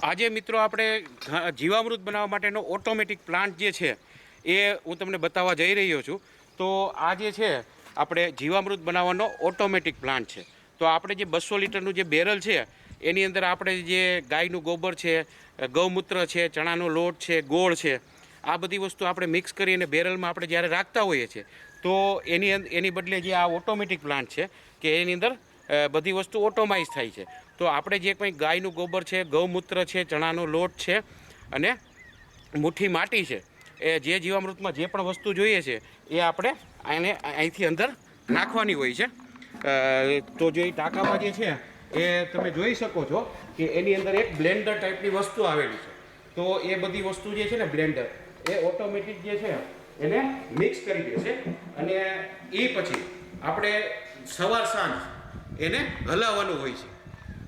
આજે મિત્રો આપણે જીવામૃત બનાવવા માટેનો ઓટોમેટિક પ્લાન્ટ જે છે, એ હું તમને બતાવવા જઈ રહ્યો છું. તો આ જે છે, આપણે જીવામૃત બનાવવાનો ઓટોમેટિક પ્લાન્ટ છે. તો આપણે જે બસો લીટરનું જે બેરલ છે, એની અંદર આપણે જે ગાયનું ગોબર છે, ગૌમૂત્ર છે, ચણાનો લોટ છે, ગોળ છે, આ બધી વસ્તુ આપણે મિક્સ કરી અને બેરલમાં આપણે જ્યારે રાખતા હોઈએ છીએ, તો એની એની બદલે જે આ ઓટોમેટિક પ્લાન્ટ છે, કે એની અંદર બધી વસ્તુ ઓટોમાઇઝ થાય છે. તો આપણે જે કંઈ ગાયનું ગોબર છે, ગૌમૂત્ર છે, ચણાનો લોટ છે અને મુઠ્ઠી માટી છે, એ જે જીવામૃતમાં જે પણ વસ્તુ જોઈએ છે, એ આપણે એને અહીંથી અંદર નાખવાની હોય છે. તો જે ટાંકામાં જે છે, એ તમે જોઈ શકો છો કે એની અંદર એક બ્લેન્ડર ટાઈપની વસ્તુ આવેલી છે. તો એ બધી વસ્તુ જે છે ને બ્લેન્ડર, એ ઓટોમેટિક જે છે, એને મિક્સ કરી દેશે અને એ પછી આપણે સવાર સાંજ એને હલાવવાનું હોય છે.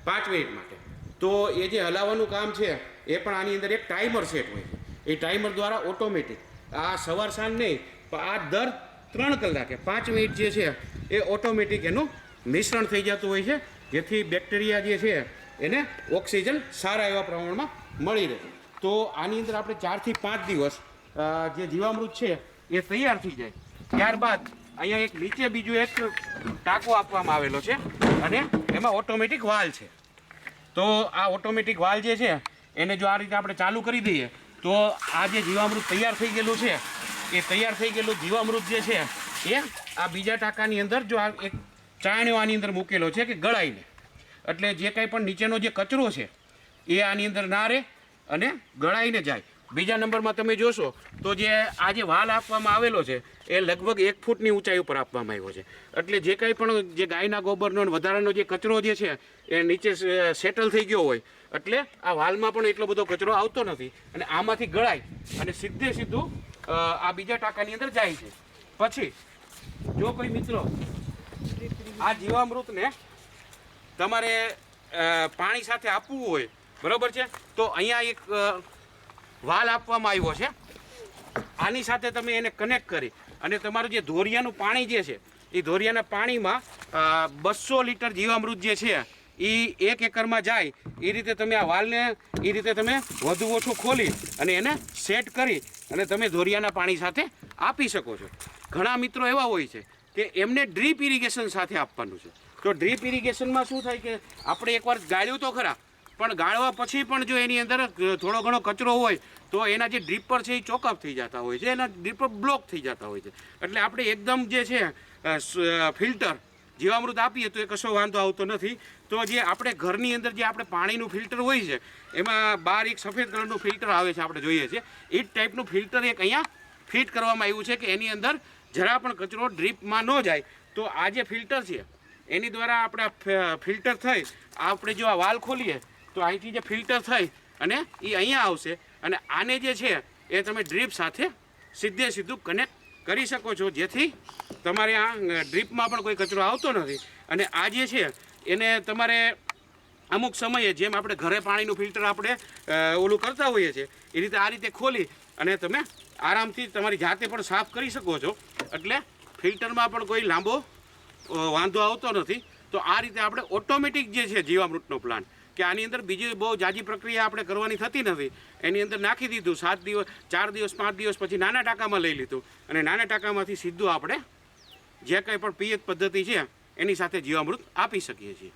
પાંચ મિનિટ માટે. તો એ જે હલાવવાનું કામ છે, એ પણ આની અંદર એક ટાઈમર સેટ હોય છે. એ ટાઈમર દ્વારા ઓટોમેટિક આ સવાર સાંજ નહીં, પણ આ દર ત્રણ કલાકે, પાંચ મિનિટ જે છે, એ ઓટોમેટિક એનું મિશ્રણ થઈ જતું હોય છે, જેથી બેક્ટેરિયા જે છે, એને ઓક્સિજન સારા એવા પ્રમાણમાં મળી રહે. તો આની અંદર આપણે ચારથી પાંચ દિવસ જે જીવામૃત છે, એ તૈયાર થઈ જાય. ત્યારબાદ અહીંયા એક નીચે બીજું એક ટાંકો આપવામાં આવેલો છે. અને એમાં ઓટોમેટિક વાલ છે. તો આ ઓટોમેટિક વાલ જે છે, એને જો આ રીતે આપણે ચાલુ કરી દઈએ, તો આ જે જીવામૃત તૈયાર થઈ ગયેલું છે, એ તૈયાર થઈ ગયેલું જીવામૃત જે છે, એ આ બીજા ટાંકાની અંદર જો આ એક ચાણ્યો આની અંદર મૂકેલો છે કે ગળાઈને. એટલે જે કાંઈ પણ નીચેનો જે કચરો છે, એ આની અંદર ના રહે અને ગળાઈને જાય. બીજા નંબરમાં તમે જોશો તો જે આ જે વાલ આપવામાં આવેલો છે, એ લગભગ એક ફૂટની ઊંચાઈ ઉપર આપવામાં આવ્યો છે. એટલે જે કાંઈ પણ જે ગાયના ગોબરનો વધારાનો જે કચરો જે છે, એ નીચે સેટલ થઈ ગયો હોય. એટલે આ વાલમાં પણ એટલો બધો કચરો આવતો નથી અને આમાંથી ગળાય અને સીધે સીધું આ બીજા ટાંકાની અંદર જાય છે. પછી, જો કોઈ મિત્રો, આ જીવામૃતને તમારે પાણી સાથે આપવું હોય, બરાબર છે? તો અહીંયા એક વાલ આપવામાં આવ્યો છે. આની સાથે તમે એને કનેક્ટ કરી અને તમારું જે ધોરિયાનું પાણી જે છે, એ ધોરિયાના પાણીમાં બસો લીટર જીવામૃત જે છે, એ એક એકરમાં જાય, એ રીતે તમે આ વાલને, એ રીતે તમે વધુ ઓછું ખોલી અને એને સેટ કરી અને તમે ધોરિયાના પાણી સાથે આપી શકો છો. ઘણા મિત્રો એવા હોય છે કે એમને ડ્રીપ ઇરિગેશન સાથે આપવાનું છે. તો ડ્રીપ ઇરિગેશનમાં શું થાય કે, આપણે એકવાર ગાળ્યું તો ખરા પણ ગાળવા પછી પણ જો એની અંદર થોડો ઘણો કચરો હોય, તો એના જે ડ્રીપર છે એ ચોકઅપ થઈ જતા હોય છે. એના ડ્રીપર બ્લોક થઈ જતા હોય છે. એટલે આપણે એકદમ જે છે ફિલ્ટર જીવામૃત આપીએ તો એ કશો વાંધો આવતો નથી. તો જે આપણે ઘરની અંદર જે આપણે પાણીનું ફિલ્ટર હોય છે, એમાં બહાર એક સફેદ કલરનું ફિલ્ટર આવે છે આપણે જોઈએ છીએ એ ટાઈપનું ફિલ્ટર એક અહીંયા ફિટ કરવામાં આવ્યું છે કે એની અંદર જરા પણ કચરો ડ્રીપમાં ન જાય. તો આ જે ફિલ્ટર છે, એની દ્વારા આપણે ફિલ્ટર થઈ. આપણે જો આ વાલ ખોલીએ તો અહીંથી જે ફિલ્ટર થઈ અને એ અહીંયા આવશે. અને આને જે છે, એ તમે ડ્રીપ સાથે સીધે સીધું કનેક્ટ કરી શકો છો. જેથી તમારે આ ડ્રીપમાં પણ કોઈ કચરો આવતો નથી. અને આ જે છે, એને તમારે અમુક સમયે જેમ આપણે ઘરે પાણીનું ફિલ્ટર આપણે ઓલું કરતા હોઈએ છીએ, એ રીતે આ રીતે ખોલી અને તમે આરામથી તમારી જાતે પણ સાફ કરી શકો છો. એટલે ફિલ્ટરમાં પણ કોઈ લાંબો વાંધો આવતો નથી. તો આ રીતે આપણે ઓટોમેટિક જે છે જીવામૃતનો પ્લાન્ટ કે આની અંદર બીજી બહુ જાજી પ્રક્રિયા આપણે કરવાની થતી નથી. એની અંદર નાખી દીધું, સાત દિવસ, ચાર દિવસ, પાંચ દિવસ પછી નાના ટાંકામાં લઈ લીધું. અને નાના ટાંકામાંથી સીધું આપણે જે કંઈ પણ પિયત પદ્ધતિ છે, એની સાથે જીવામૃત આપી શકીએ છીએ.